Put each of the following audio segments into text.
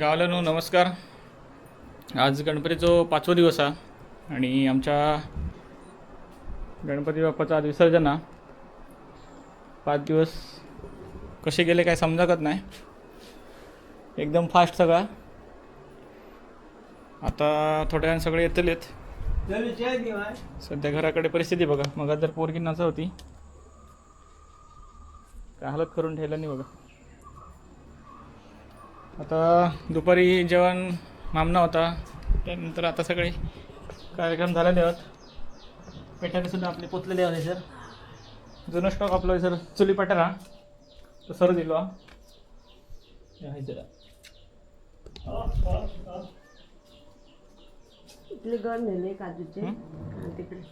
गावाला नमस्कार. आज गणपतीचो पाचवो दिवस हा आणि आमच्या गणपती बाप्पाचा आज विसर्जन पाच दिवस कसे गेले काय समजत नाही. एकदम फास्ट सगळा. आता थोड्या वेळाने सगळे येतलेत सध्या घराकडे परिस्थिती बघा. मग जर पोरगी नाचा होती काय हालत करून ठेवला नाही बघा. आता दुपारी जेवण मामना होता. त्यानंतर आता सगळे कार्यक्रम झालेले आहेत. पेठाने सुद्धा आपले पोचलेले आहे सर जुनं स्टॉक आपलं सर चुली पटारा तो सर दिलो. आहे जरा. इथले गण नेले काजूचे. तिकडे.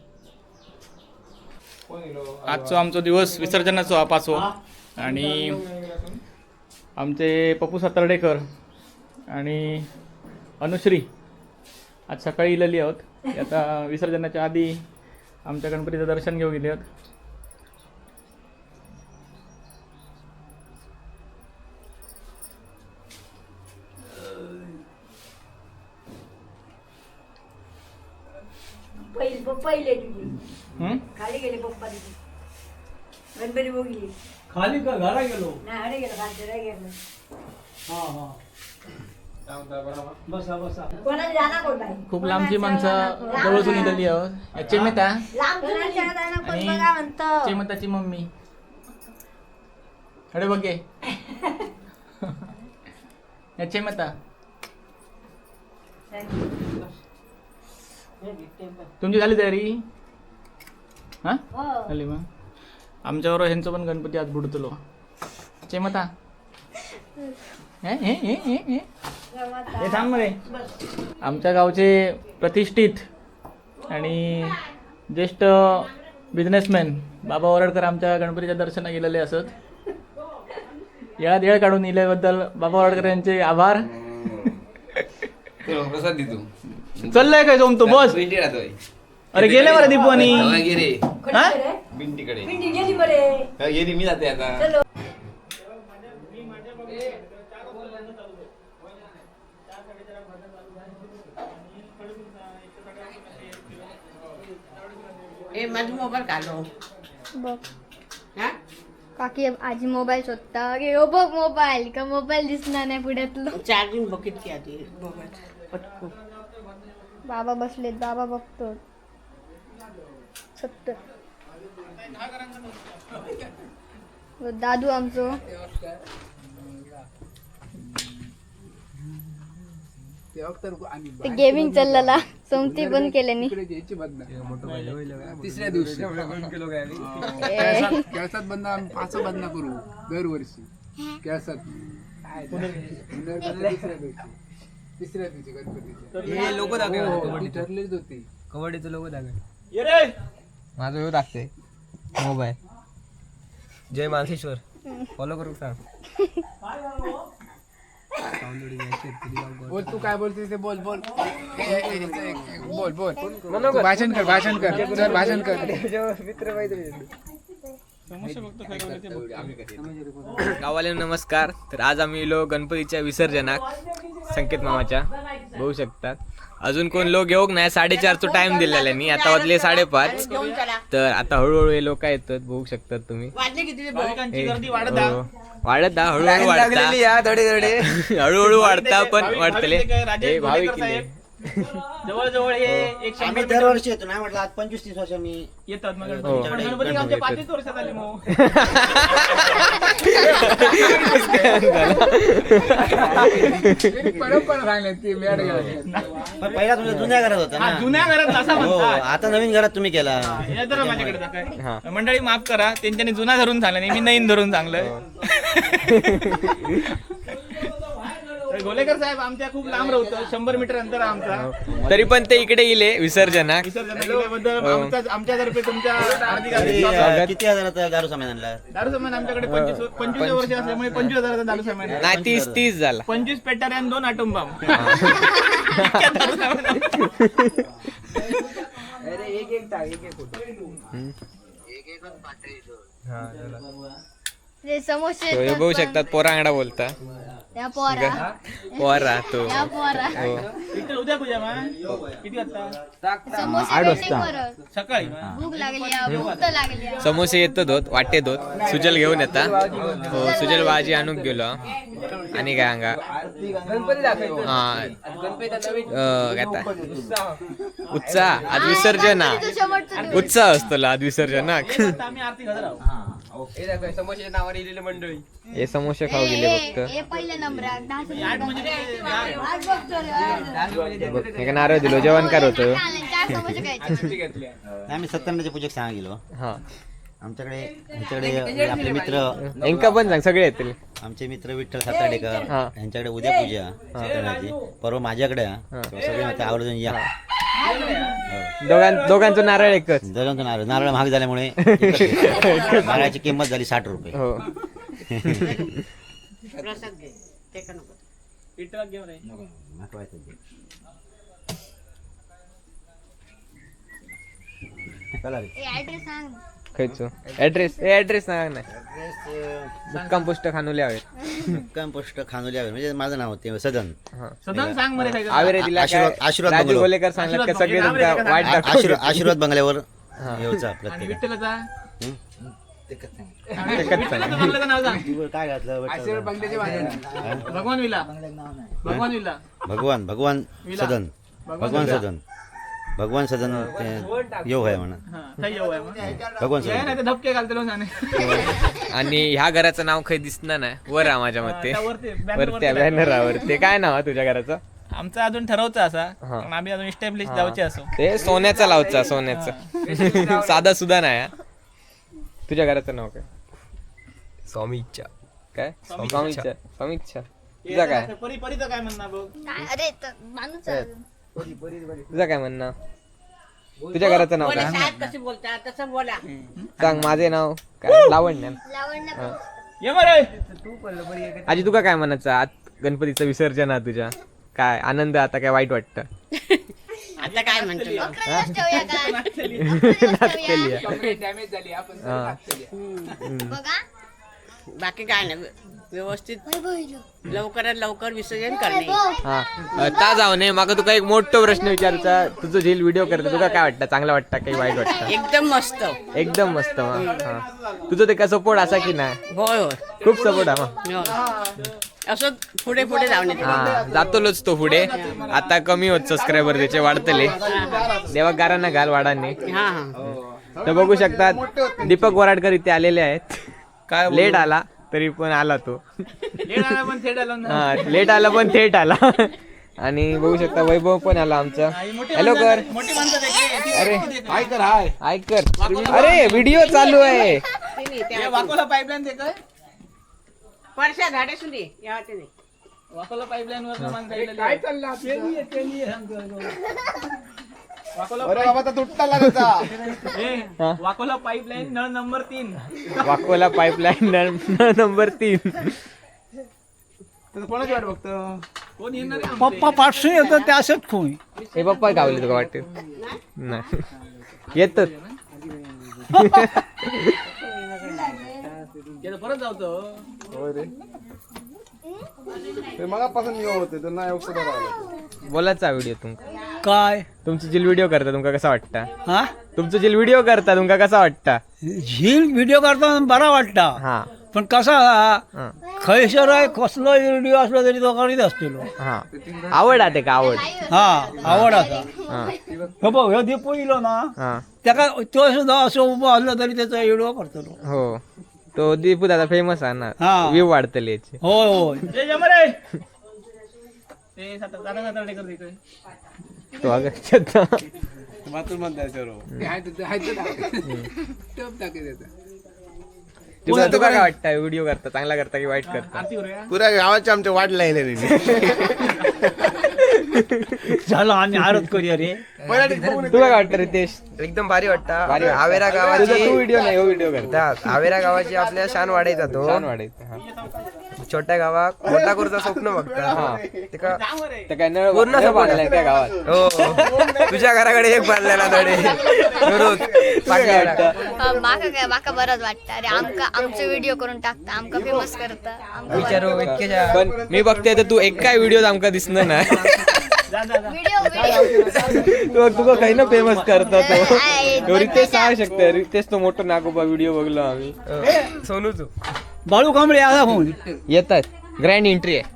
आजचो आमचो दिवस विसर्जनाचो हा? पाचवा आणि आमचे पप्पू सातर्डेकर आणि अनुश्री. आज सकाळी इलेली आहोत. आता विसर्जनाच्या आधी आमच्या गणपतीचं दर्शन घेऊ गेले आहोत. पहिले? खाली गेले पप्पा गणपती बघली खाली का घरा गेलो नाही हडे गेलं खालचे नाही गेलं. हा हा. बसा बसा. कोणाला जाणार कोण नाही खूप लांबची माणसं जवळून इलेली आहोत. याचे मेता लांब कोण आणि बघा म्हणतं. चेमताची मम्मी. अरे बघे मता तुमची झाली तयारी? हां? हो. झाली मग. आमच्याबरोबर ह्यांचं पण गणपती आज बुडतलो. चेमता. हे हे हे हे हे. हे थांब रे. आमच्या गावचे प्रतिष्ठित आणि ज्येष्ठ बिझनेसमॅन बाबा ओरडकर आमच्या गणपतीच्या दर्शना गेलेले असत. येळात येळ काढून इल्याबद्दल बाबा ओरडकर यांचे आभार. चाललंय काय सोम तू? बस. अरे गेले बरं दीपू आणि गे रे हा? बिंटीकडे. पिंडी गेली बरे. हा, गेली मी जाते आता. चलो. ए माझा मोबाईल काढलो बघ. हा? काकी आजी मोबाईल शोधता. अरे हो बघ मोबाईल. का मोबाईल दिसणार नाही पुढ्यातलं? चार्जिंग बघितली आधी. मोबाईल. पटकून. बाबा बसलेत. बाबा बघतो सत्तर. दादू आमचो. ते गेमिंग चाललेला. सोमती बंद केल्यानी. तिसऱ्या दिवशी. केळसात बंद आम्ही पाच बंद करू दरवर्षी. केळसात. तिसऱ्या दिवशी. तिसऱ्या दिवशी गणपतीच्या. लोक हो, ती ठरलीच होती. कबड्डीचं लोक दाखव ये रे! माझं येऊ लागते मोबाईल. जय मानसेश्वर. फॉलो करू सांग. बोल तू काय बोलतेस ते बोल बोल. ए, ए, ए, ए, ए, बोल. बोल तू भाषण कर भाषण कर. सर भाषण कर. मित्र मैत्री. गावाले नमस्कार. तर आज आम्ही येलो गणपतीच्या विसर्जनाक संकेत मामाच्या. बघू शकतात अजून कोण लोक येऊक नाही साडेचारचा टाइम दिलेला आहे आता वाजले साडेपाच तर आता हळूहळू हे लोक येतात बघू शकतात तुम्ही वाजले किती ते बघ. भाविकांची गर्दी वाढत आहे. हो. वाढत हा, हळूहळू वाढता हळूहळू वाढता पण वाढतले हे भाविक. जवळजवळ हे एक शंभर आम्ही दरवर्षी येतो ना म्हटलं आज पंचवीस तीस वर्ष मी येतात मग. हो. गणपती पण गणपती आमच्या. पाचच वर्षात आले मग. परंपरा सांगण्यात ती मॅड गेला पण पहिला तुमच्या जुन्या घरात होता हा, ना जुन्या घरात असा हो म्हणतात आता नवीन घरात तुम्ही केला. जरा माझ्याकडे हा. मंडळी माफ करा. त्यांच्यानी जुना धरून सांगलं नाही. मी नवीन धरून सांगलं तर गोलेकर साहेब आमच्या खूप लांब राहतो शंभर मीटर अंतर आहे आमचा. तरी पण ते इकडे गेले विसर्जनाक विसर्जन केल्याबद्दल आमच्या आमच्यातर्फे तुमच्या हार्दिक हार्दिक किती, स्वागत. किती हजाराचा दारू सामान आणला? दारू सामान आमच्याकडे पंचवीस पंचवीस वर्ष असल्यामुळे पंचवीस हजाराचा दारू सामान आहे. नाही तीस तीस झाला. पंचवीस पेटारे आणि दोन आटम बम ते समोसे तो हे बघू शकतात पोरांगडा बोलता. त्या पोरा पोरा तो त्या पोरा विठ्ठल उद्या पूजा मग किती वाजता समोसे आठ भेटले वाजता. परत. सकाळी भूक लागली आहे, भूक तर लागली आहे. समोसे येतात होत वाटेत होत सुजल घेऊन येता हो सुजल भाजी आणूक गेलो आणि काय सांगा हा? उत्साह आज विसर्जन. उत्साह असतो आज विसर्जनाक हे समोसे खाऊ गेले फक्त. पहिल्या नंबरात दहा म्हणजे. बघ, हे काय नारळ दिलो जेवणकार होतो? चार समोसे खायचे. आम्ही सत्यनारायणचे पूजक सांगा गेलो हा. आमच्याकडे ह्याच्याकडे आपले मित्र इंका पण सांग सगळे येतील. आमचे मित्र विठ्ठल साताडेकर हा. यांच्याकडे उद्या पूजा सत्यनारायणची परवा माझ्याकडे हा. तेव्हा सगळे म्हणते आवर्जून या. दोघां दोघांचं नारळ एकच. दररोज नारळ. नारळ महाग झाल्यामुळे नारळाची किंमत झाली साठ रुपये. हो. प्रसाद घे. ते का नको? विठ्ठलात घेऊन रे महत्वाचं आहे. चला रे. ए, ऍड्रेस सांग. खायचो. ऍड्रेस ए ऍड्रेस सांग ना ऍड्रेस, अं, मुक्काम पोस्ट खानुले हवेत मुक्काम पोस्ट खानोली आहे म्हणजे माझं नाव ते सदन. हा. सदन सांग मरे काय आवेरे दिला आशीर्वाद- काय? आशीर्वाद राजू बंगलो. गोलेकर सांगत का सगळे. वाट आ- दाखवतात. आशीर्वाद आशीर्वाद बंगल्यावर. येऊचा आणि प्रत्येक विठ्ठलाचा सांग. विठ्ठलाचं बंगल्याचं नाव सांग काय घातलं आशीर्वाद बंगल्याचे बांधून भगवान विला. भगवान विला. भगवान भगवान सदन. भगवान सदन. भगवान सदन ते येऊ आहे म्हणा. हा भगवान सदन धपके घालते आणि ह्या घराचं नाव काही दिसणार नाही. वर आहे माझ्या मते. वरती बॅनरावर ते काय नाव आहे तुझ्या घराचं? आमचं अजून ठरवचं असा. हा. पण आम्ही अजून इस्टॅब्लिश जाऊचे असो. ते सोन्याचा लावचा सोन्याचं. साधा सुद्धा नाही हा. तुझ्या घराचं नाव काय? स्वामी इच्छा काय? स्वामी इच्छा स्वामी इच्छा तुझा काय? परी परीचं काय म्हणणार बघ? काय? अरे त- माणूस आहे. तुझं काय म्हणणं? तुझ्या घराचं नाव काय? साहेब कसे बोलतात तसं बोला. सांग माझे नाव काय? लावण्य. ये आजी तुका काय म्हणायचं? आज गणपतीचं विसर्जन आहे तुझ्या. काय आनंद आता काय वाईट वाटतं? आता काय म्हणतो ठेवूया ठेवूया. केली डॅमेज झाली. आपण हा. बघा. बाकी काय नाही. व्यवस्थित. लवकरात लवकर विसर्जन करणे. हा. ता जाऊ नये. माका तुका एक मोठा प्रश्न विचारचा. तुझं झील व्हिडिओ करतो तुका काय वाटतं? चांगलं वाटतं काही वाईट वाटतं? एकदम मस्त. एकदम मस्त हा. तुझं ते का सपोर्ट असा की नाही? होय होय. खूप सपोर्ट आहे होय. असं पुढे पुढे जाऊन येते हा. जातोच तो पुढे. आता कमी होत सबस्क्रायबर त्याचे वाढतले. देवा गारांना घाल वाडांनी हा हा. तर बघू शकतात दीपक वराडकर इथे आलेले आहेत. काय लेट आला तरी पण आला तो. लेट आला पण थेट आला ना. हा लेट आला पण थेट आला. आणि बघू शकता वैभव पण आला आमचा. मोठी हॅलो कर माणसं- मोठी माणसं देखील. अरे. ऐकर हाय ऐकर अरे व्हिडिओ चालू आहे. हे वाकोला पाईपलाईन ते काय परशा झाडे सुनी या वाटेने. वाकोला पाईपलाईन वर माणसं काय. चाललं? वाकोला अरे बाबा तर तुटता लागता ए. वाकोला पाईपलाईन नळ नंबर तीन. वाकोला पाईपलाईन नंबर तीन. तर कोणाची वाट बघतो? कोण येणार आहे आमचे? पप्पा पाचशे येतं ते असंच खोई हे पप्पा गावले तुका वाटते. नाही. येतात ते परत जावतो ते. मगापासून येऊ होते तर नाही औषध बोलाचा व्हिडिओ तुमका काय? तुमची जी व्हिडिओ करता तुमका कसा वाटता? हा? तुमचं जे व्हिडिओ करता तुमका कसा वाटता? झील व्हिडिओ करताना बरा वाटता. हा. पण कसा हा? खैसर आहे कसलो व्हिडिओ असलो तरी तो करीत असतो हा. आवड आहे का आवड. हा आवड असा हा. हो बघ ह्यो दीपो इलो ना हा. त्याका तो सुद्धा असं उभं असलं तरी त्याचा व्हिडिओ करतो हो. तो दीपू दादा फेमस आहे ना. हा. व्ह्यू वाढतले याचे. होय होय. ए, ये मरे. ते दादा. तो मातूर तुला तुका काय? वाटतं व्हिडिओ करता चांगला करता की वाईट करता. आरती करूया? पुऱ्या गावाचे आमचे वाट लायले झालं आम्ही आरत करूया रे. तुला काय वाटतं रितेश एकदम भारी वाटतं. आवेरा तुझा गावाची तू व्हिडिओ नाही हो व्हिडिओ करता. आवेरा गावाची आपल्या शान वाढायचा तो छान वाटायचं हा छोट्या गावात मोठा करूचा स्वप्न बघता तेका तर काय नळ पूर्ण असं बांधलाय त्या गावात. हो. तुझ्या घराकडे एक बांधलेला धडे माका काय माका बरंच वाटतं. अरे आमका आमचे व्हिडिओ करून टाकता. आमका फेमस करता. आमका विचारू इतक्याच्या पण मी बघते तर तू एक काय व्हिडिओ आमका दिसणार ना व्हिडिओ व्हिडिओ तू तुका काही ना फेमस करता तो. तो रितेश सांग शकते रितेश तो मोठं नागोबा व्हिडिओ बघलो आम्ही. सोनूचू. बाळू कांबळे आला फोन. येतात. ग्रँड एंट्री आहे.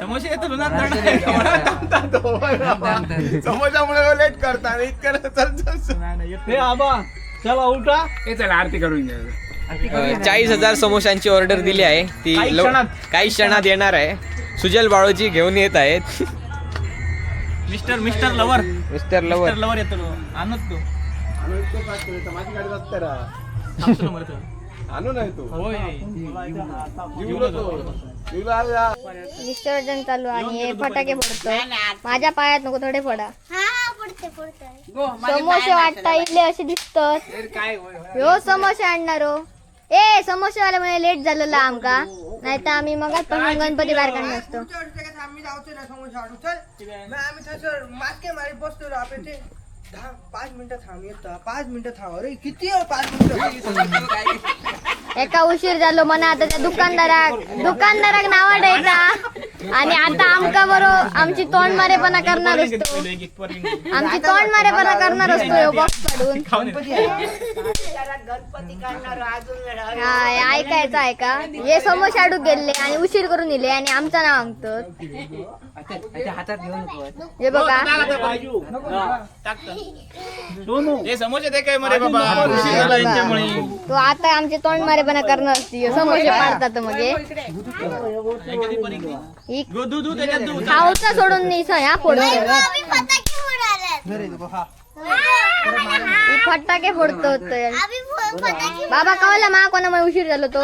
समोसे येतो ना हे आबा चला उठा हे चला आरती करून घ्या. चाळीस हजार समोशांची ऑर्डर दिली आहे. ती काही लव- क्षणात. काही क्षणात येणार आहे. सुजल बाळोजी घेऊन येत आहेत. Mister mister lover. Mister lover. Mister lover येतो. आणत तो. होय. विसर्जन चालू आणि हे फटाके फोडतो. माझ्या पायात नको थोडे फोडा. समोसे वाटता इथले असे दिसतात ह्यो समोसे आणणार हो. ए समोसेवाले म्हणे लेट झालेला आमका. नाही तर आम्ही मग गणपती बाहेर काढणार असतो. आम्ही जाऊचो ना समोसा मग मारी बसतो दहा पाच मिनिटं थांब येतं पाच मिनिटं थांब. अरे किती आहे पाच मिनिटं? एका उशीर झालो म्हणा आता त्या दुकानदाराक दुकानदाराक नावा द्यायचा आणि आता आमका बरो आमची तोंड मारेपणा करणार असतो. आमची तोंड मारेपणा करणार असतो ह्यो बॉक्स काढून. ऐकायचं ऐका. हे समोसे आडूक गेले आणि उशीर करून दिले आणि आमचं नाव सांगतो हातात घेऊन हे बघा. हे समोसे ते काय मरे बाबा? उशीर झाला यांच्यामुळे. तो आता आमचे तोंड मारेपणा करणार असते. समोसे पाडतात मग हे. ही त्याच्यात दू खाऊचा सोडून नाही ह्या फोडतो ही. फटाके फोडतो तर. बाबा कळला मा कोणामुळे उशीर झालो तो?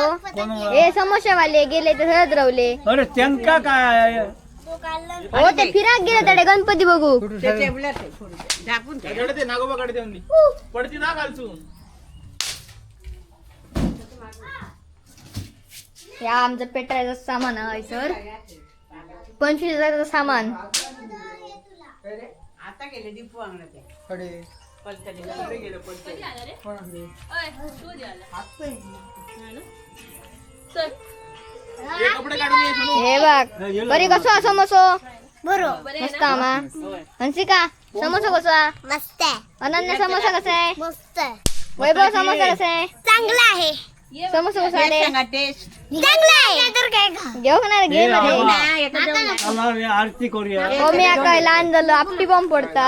हे समोसेवाले गेले ते सहज रवले. अरे त्यांका काय हो ते फिराक गेले तडे गणपती बघू. ते टेबलात आहे पुढे. झाकून ठेव. त्याच्याकडे ते नागोबाकडे देऊन दे पडती ना या आमचं पेटायचं सामान आहे सर. पंचवीस हजाराचं सामान. आता गेले दीपू अंगणात. आहे. हे बघ. बरी कसो हा समोसो? मस्त आमा हंसिका समोसा कसा मस्त आहे. अनन्या समोसा कसा आहे? मस्त वैभव समोसा कसा आहे? चांगला आहे. समोसा कसा आहे? चांगला आहे. तर काय घेऊ ना घे रे, आरती करूया. हो मी काय लहान झालो आपटी बॉम्ब पडता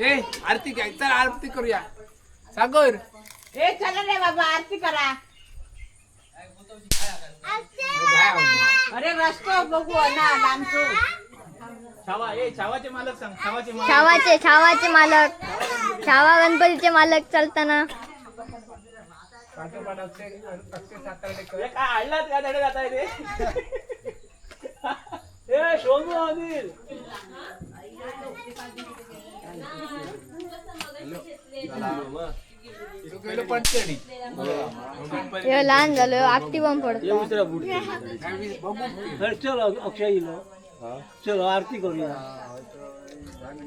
ए आरती घ्या. चला आरती करूया. सागर. ए चला रे बाबा आरती करा. अरे रस्तो बघू ना लांबचो. छावा ए छावाचे मालक सांग छावाचे मालक. छावाचे छावाचे मालक. छावा गणपतीचे मालक चालताना. काय आणलात का धडे जाता ते? ए सोनू अनिल. हे लहान झालो आपटी बॉम्ब पडतो. अरे चल अक्षय इलो. चल आरती करूया.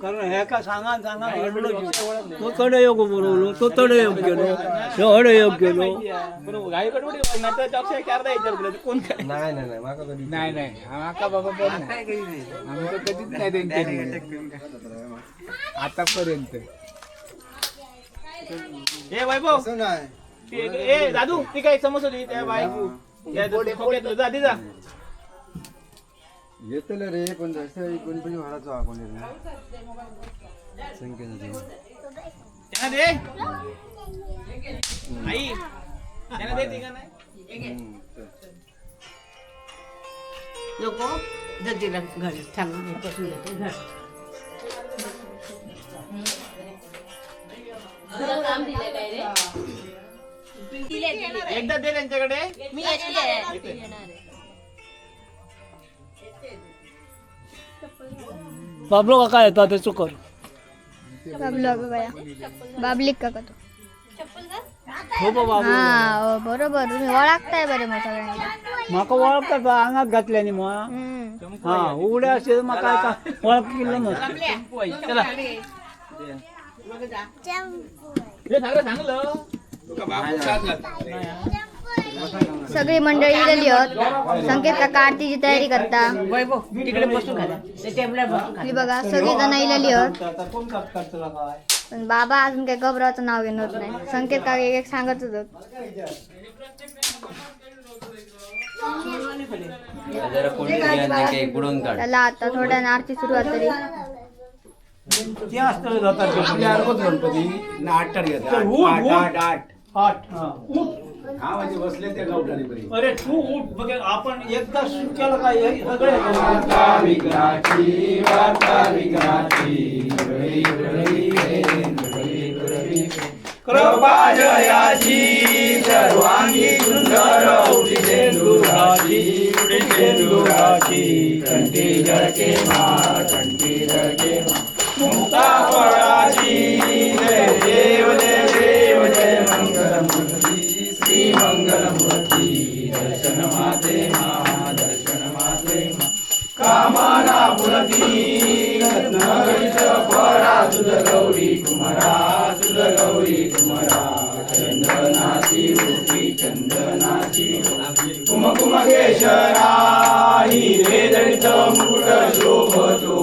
कारण हे का सांगा सांगा घडलो तो तडे योग बरोवलो तो तडे योग गेलो तो हडे योग गेलो पण नाटक चारदा विचार कोण काय नाही नाही नाही माका कधी नाही नाही आका बाबा कधीच नाही आतापर्यंत. ए वैभव. ते- ए दादू ती काय समोसा दे त्या बाई या खोक्यात जा दे जा. येतले रे पण जसं गणपती महाराज आपण त्यांना दे. आई त्यांना दे तिघा नाही? लोक जतीला घरी बसून येते घर. एकदा दे त्यांच्याकडे. बाबलो काका येतात त्याचं कर बाबलो का बाया. बाबलिक का तो. हो बाबा हा बरोबर. तुम्ही ओळखताय बरे मग सगळ्यांना. म्हाका वळखता तो अंगात घातल्यानी मग. हा उघडे असे म्हाका काय वळख केलं हे सगळं सांगलं सगळी मंडळी इलेली आहेत. संकेत काका आरतीची तयारी करता. वैभव तिकडे बसून खाला ते टेबलावर बसून ही बघा सगळी जण इलेली आहेत. काय पण बाबा अजून काही घबराचं नाव घेणार नाही. संकेत काका एक एक सांगत होत. त्याला आता थोड्याने आरती सुरुवात तरी. ते असतं जातात गणपती. आठ घेतात आठ आठ आठ. आठ हा. उठ. हा म्हणजे बसले त्या गावठाणी बरी अरे तू उठ बघ आपण एकदा सुरू केलं काय हे सगळे वार्ता कृपा जयाची सर्वांगी सुंदर उठी उठी कंठी जळके कंठी जळके मा. दर्शन माते मा कामाना पुरती नगरीत परा तुझ गौरी कुमारा तुझ गौरी कुमारा चंदनाची चंदनाची कुम केशरा हिरे दळित मुकुट शोभ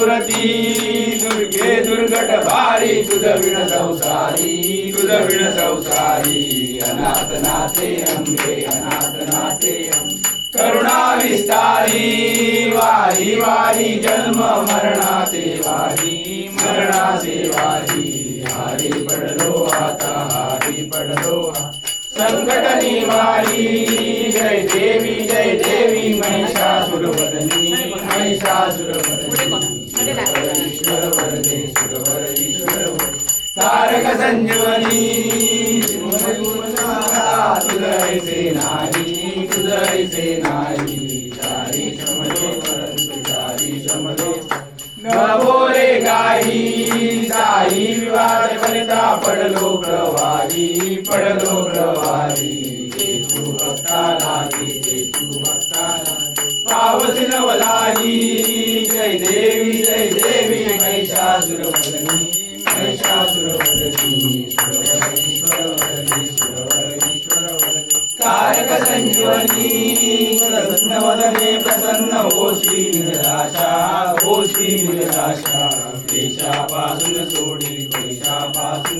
पुरती दुर्गे दुर्गट भारी तुझ विण संसारी तुझ विण संसारी अनाथ नाते अंबे अनाथ नाते करुणा विस्तारी वारी वारी जन्म मरणा मरणाचे वारी मरणा से वारी। हारी पडलो आता हारी पडलो संकट निवारी जय देवी जय देवी महिषासुरवदनी महिषासुरवदनी। तारक संजीवनी तुझै सेनानी तुझै सेनानी चारी शमले परंतु चारी शमले नभोरे काही साई विवाद फलिता पडलो प्रवाही पडलो प्रवाही. जेतू तू भक्ता लागे. पावस नवलाही जय देवी जय देवी महिषासुरवदनी महिषासुरवदनी तारक संजीवनी प्रसन्न वदने प्रसन्न हो श्री निराशा हो श्री निराशा क्लेशापासून सोडी क्लेशापासून सोडी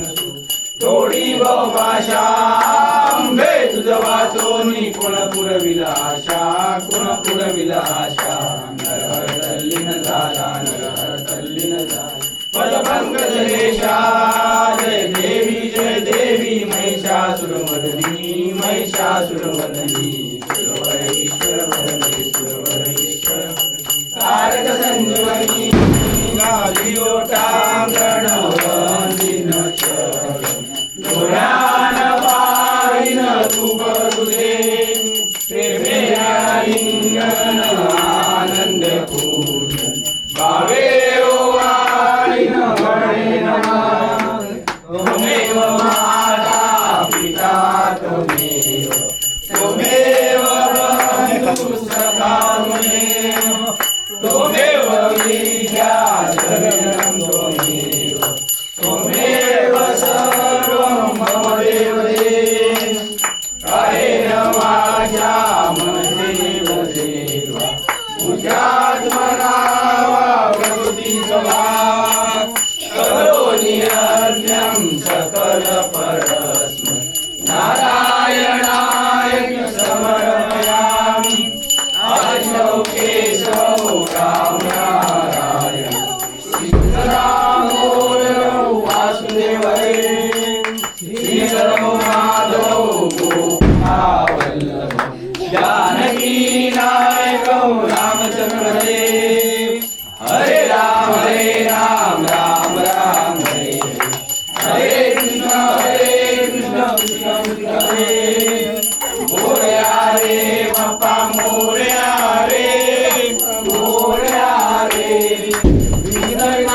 थोडी बहुभाषा अंबे तुझ वाचोनी कोण पुरविला आशा कोण पुरविला आशा नरहर तल्लीन झाला. नरहर तल्लीन झाला पदभंग जय देवी जय देवी महिषासुरमर्दिनी महिषासुरमर्दिनी सुरवर ईश्वर वरदे सुरवर ईश्वर कारक संजीवनी गाली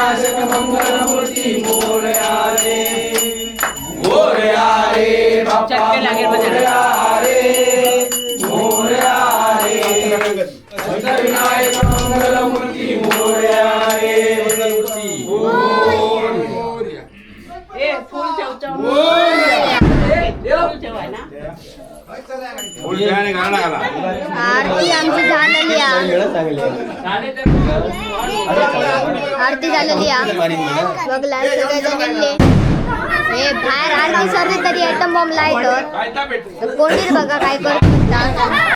नाशक मंगल मूर्ती मोरया रे मोरया रे बाप्पा म्हणजे. मोरया आरती आमची झालेली आरती झालेली बघला सगळेजण हे बाहेर आरती सरली तरी आयटम बॉम्ब लायटर कोणीच बघा काय करत